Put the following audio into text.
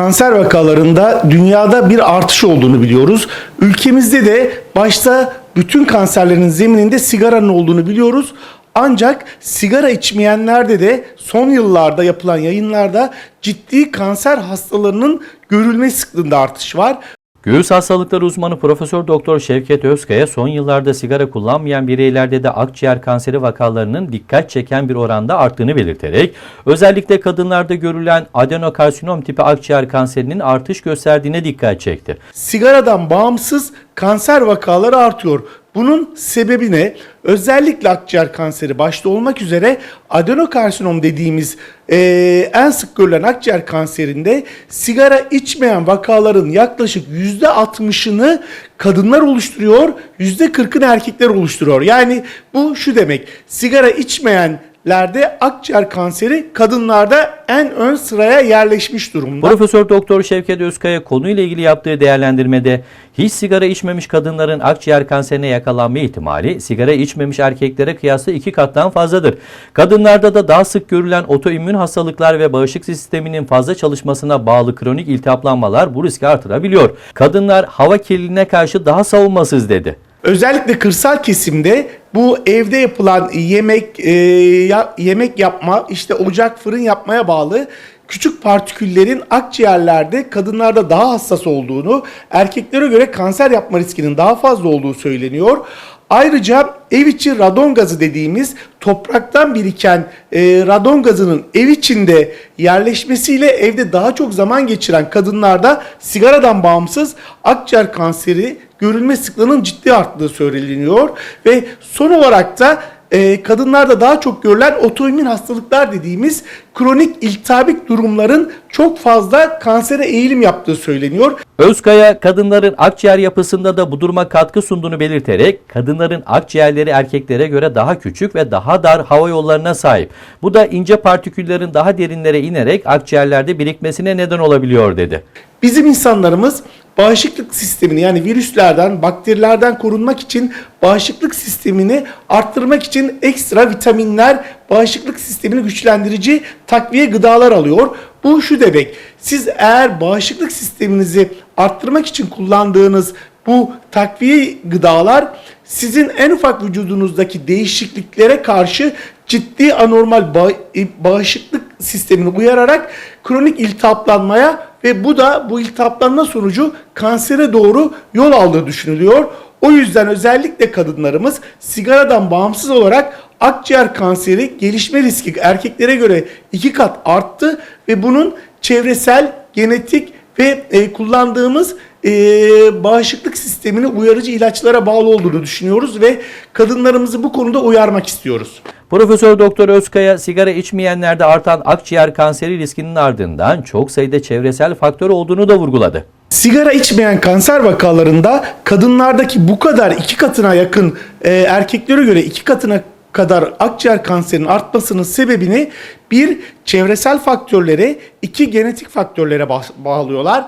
Kanser vakalarında dünyada bir artış olduğunu biliyoruz. Ülkemizde de başta bütün kanserlerin zemininde sigaranın olduğunu biliyoruz. Ancak sigara içmeyenlerde de son yıllarda yapılan yayınlarda ciddi kanser hastalarının görülme sıklığında artış var. Göğüs hastalıkları uzmanı Profesör Doktor Şevket Özkaya son yıllarda sigara kullanmayan bireylerde de akciğer kanseri vakalarının dikkat çeken bir oranda arttığını belirterek özellikle kadınlarda görülen adenokarsinom tipi akciğer kanserinin artış gösterdiğine dikkat çekti. sigaradan bağımsız kanser vakaları artıyor. Bunun sebebi ne? Özellikle akciğer kanseri başta olmak üzere adenokarsinom dediğimiz eee, en sık görülen akciğer kanserinde sigara içmeyen vakaların yaklaşık %60'ını kadınlar oluşturuyor, %40'ını erkekler oluşturuyor. Yani bu şu demek, sigara içmeyen lerde akciğer kanseri kadınlarda en ön sıraya yerleşmiş durumda. Profesör Doktor Şevket Özkaya konuyla ilgili yaptığı değerlendirmede hiç sigara içmemiş kadınların akciğer kanserine yakalanma ihtimali sigara içmemiş erkeklere kıyasla iki kattan fazladır. Kadınlarda da daha sık görülen otoimmün hastalıklar ve bağışıklık sisteminin fazla çalışmasına bağlı kronik iltihaplanmalar bu riski artırabiliyor. Kadınlar hava kirliliğine karşı daha savunmasız dedi. Özellikle kırsal kesimde bu evde yapılan yemek e, ya- yemek yapma, işte ocak fırın yapmaya bağlı küçük partiküllerin akciğerlerde kadınlarda daha hassas olduğunu, erkeklere göre kanser yapma riskinin daha fazla olduğu söyleniyor. Ayrıca ev içi radon gazı dediğimiz topraktan biriken e, radon gazının ev içinde yerleşmesiyle evde daha çok zaman geçiren kadınlarda sigaradan bağımsız akciğer kanseri görülme sıklığının ciddi arttığı söyleniyor ve son olarak da e, kadınlarda daha çok görülen otoimmün hastalıklar dediğimiz kronik iltihabik durumların çok fazla kansere eğilim yaptığı söyleniyor. Özkaya kadınların akciğer yapısında da bu duruma katkı sunduğunu belirterek kadınların akciğerleri erkeklere göre daha küçük ve daha dar hava yollarına sahip. Bu da ince partiküllerin daha derinlere inerek akciğerlerde birikmesine neden olabiliyor dedi. Bizim insanlarımız bağışıklık sistemini yani virüslerden, bakterilerden korunmak için bağışıklık sistemini arttırmak için ekstra vitaminler, bağışıklık sistemini güçlendirici takviye gıdalar alıyor. Bu şu demek. Siz eğer bağışıklık sisteminizi arttırmak için kullandığınız bu takviye gıdalar sizin en ufak vücudunuzdaki değişikliklere karşı ciddi anormal ba- bağışıklık sistemini uyararak kronik iltihaplanmaya ve bu da bu iltihaplanma sonucu kansere doğru yol aldığı düşünülüyor. O yüzden özellikle kadınlarımız sigaradan bağımsız olarak akciğer kanseri gelişme riski erkeklere göre iki kat arttı ve bunun çevresel, genetik ve e, kullandığımız e, bağışıklık sistemini uyarıcı ilaçlara bağlı olduğunu düşünüyoruz ve kadınlarımızı bu konuda uyarmak istiyoruz. Profesör Doktor Özkaya sigara içmeyenlerde artan akciğer kanseri riskinin ardından çok sayıda çevresel faktör olduğunu da vurguladı. Sigara içmeyen kanser vakalarında kadınlardaki bu kadar iki katına yakın e, erkeklere göre iki katına kadar akciğer kanserinin artmasının sebebini bir çevresel faktörlere, iki genetik faktörlere ba- bağlıyorlar.